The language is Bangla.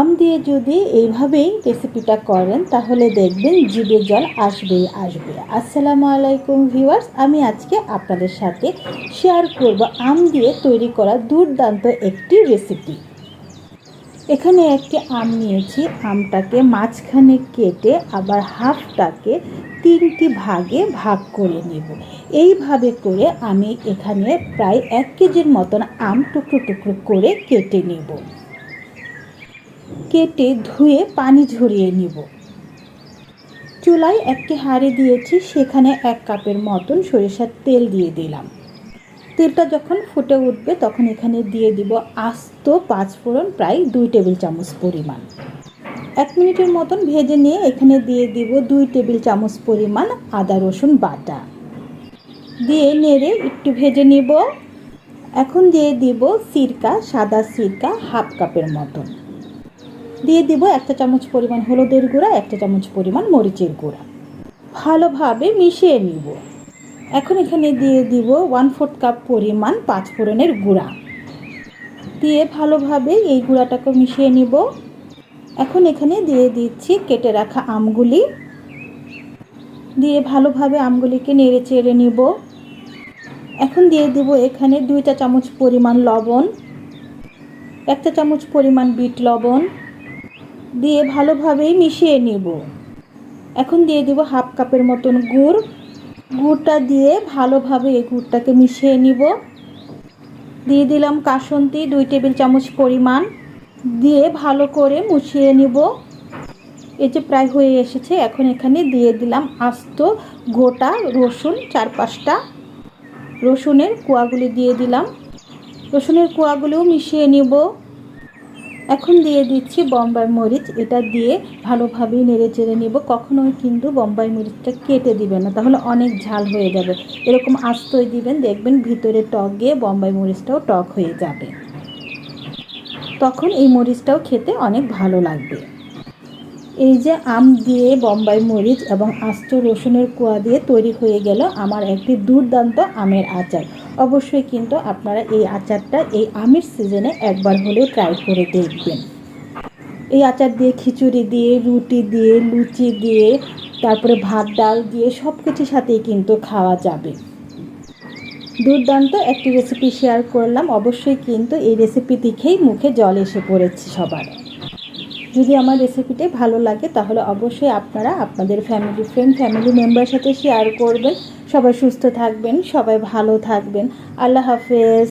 আম দিয়ে যদি এইভাবেই রেসিপিটা করেন, তাহলে দেখবেন জিভে জল আসবেই আসবে। আসসালামু আলাইকুম ভিউয়ার্স, আমি আজকে আপনাদের সাথে শেয়ার করব আম দিয়ে তৈরি করা দুর্দান্ত একটি রেসিপি এখানে একটি আম নিয়েছি, আমটাকে মাঝখানে কেটে আবার হাফটাকে তিনটি ভাগে ভাগ করে নেব। এইভাবে করে আমি এখানে প্রায় এক কেজির মতন আম টুকরো টুকরো করে কেটে নেব। কেটে ধুয়ে পানি ঝরিয়ে নিব। চুলায় একটি হাঁড়ি দিয়েছি, সেখানে এক কাপের মতন সরিষার তেল দিয়ে দিলাম। তেলটা যখন ফুটে উঠবে, তখন এখানে দিয়ে দিব আস্ত পাঁচ ফোড়ন প্রায় দুই টেবিল চামচ পরিমাণ। এক মিনিটের মতন ভেজে নিয়ে এখানে দিয়ে দিব দুই টেবিল চামচ পরিমাণ আদা রসুন বাটা। দিয়ে নেড়ে একটু ভেজে নিব। এখন দিয়ে দিব সিরকা, সাদা সিরকা, হাফ কাপের মতন। দিয়ে দিব একটা চামচ পরিমাণ হলুদের গুঁড়া, একটা চামচ পরিমাণ মরিচের গুঁড়া। ভালোভাবে মিশিয়ে নিব। এখন এখানে দিয়ে দিব ওয়ান ফোর্থ কাপ পরিমাণ পাঁচ ফোড়নের গুঁড়া। দিয়ে ভালোভাবে এই গুঁড়াটাকে মিশিয়ে নিব। এখন এখানে দিয়ে দিচ্ছি কেটে রাখা আমগুলি। দিয়ে ভালোভাবে আমগুলিকে নেড়ে চেড়ে নিব। এখন দিয়ে দিব এখানে দুইটা চামচ পরিমাণ লবণ, একটা চামচ পরিমাণ বিট লবণ। দিয়ে ভালোভাবেই মিশিয়ে নেব। এখন দিয়ে দিব হাফ কাপের মতন গুড়। গুড়টা দিয়ে ভালোভাবে এই গুড়টাকে মিশিয়ে নিব। দিয়ে দিলাম কাসন্তি দুই টেবিল চামচ পরিমাণ। দিয়ে ভালো করে মুছিয়ে নিব। এই যে প্রায় হয়ে এসেছে, এখন এখানে দিয়ে দিলাম আস্ত গোটা রসুন চার পাঁচটা। রসুনের কোয়াগুলি দিয়ে দিলাম। রসুনের কোয়াগুলিও মিশিয়ে নিব। এখন দিয়ে দিচ্ছি বম্বাই মরিচ। এটা দিয়ে ভালোভাবেই নেড়ে চেড়ে নিব। কখনোই কিন্তু বম্বাই মরিচটা কেটে দিবেন না। তাহলে অনেক ঝাল হয়ে যাবে। এরকম আস্তই দিবেন, দেখবেন ভিতরে টক গিয়ে বম্বাই মরিচটাও টক হয়ে যাবে। তখন এই মরিচটাও খেতে অনেক ভালো লাগবে। এই যে আম দিয়ে বম্বাই মরিচ এবং আস্ত রসুনের কুয়া দিয়ে তৈরি হয়ে গেল আমার একটি দুর্দান্ত আমের আচার। অবশ্যই কিন্তু আপনারা এই আচারটা এই আমের সিজনে একবার হলেও ট্রাই করে দেখবেন। এই আচার দিয়ে খিচুড়ি দিয়ে, রুটি দিয়ে, লুচি দিয়ে, তারপরে ভাত, ডাল দিয়ে সব কিছুর সাথেই কিন্তু খাওয়া যাবে। দুর্দান্ত একটি রেসিপি শেয়ার করলাম। অবশ্যই কিন্তু এই রেসিপি দেখেই মুখে জল এসে পড়েছে সবার। যদি আমার রেসিপিটি ভালো লাগে, তাহলে অবশ্যই আপনারা আপনাদের ফ্যামিলি ফ্রেন্ড ফ্যামিলি মেম্বার সাথে শেয়ার করবেন। সবাই সুস্থ থাকবেন, সবাই ভালো থাকবেন। আল্লাহ হাফেজ।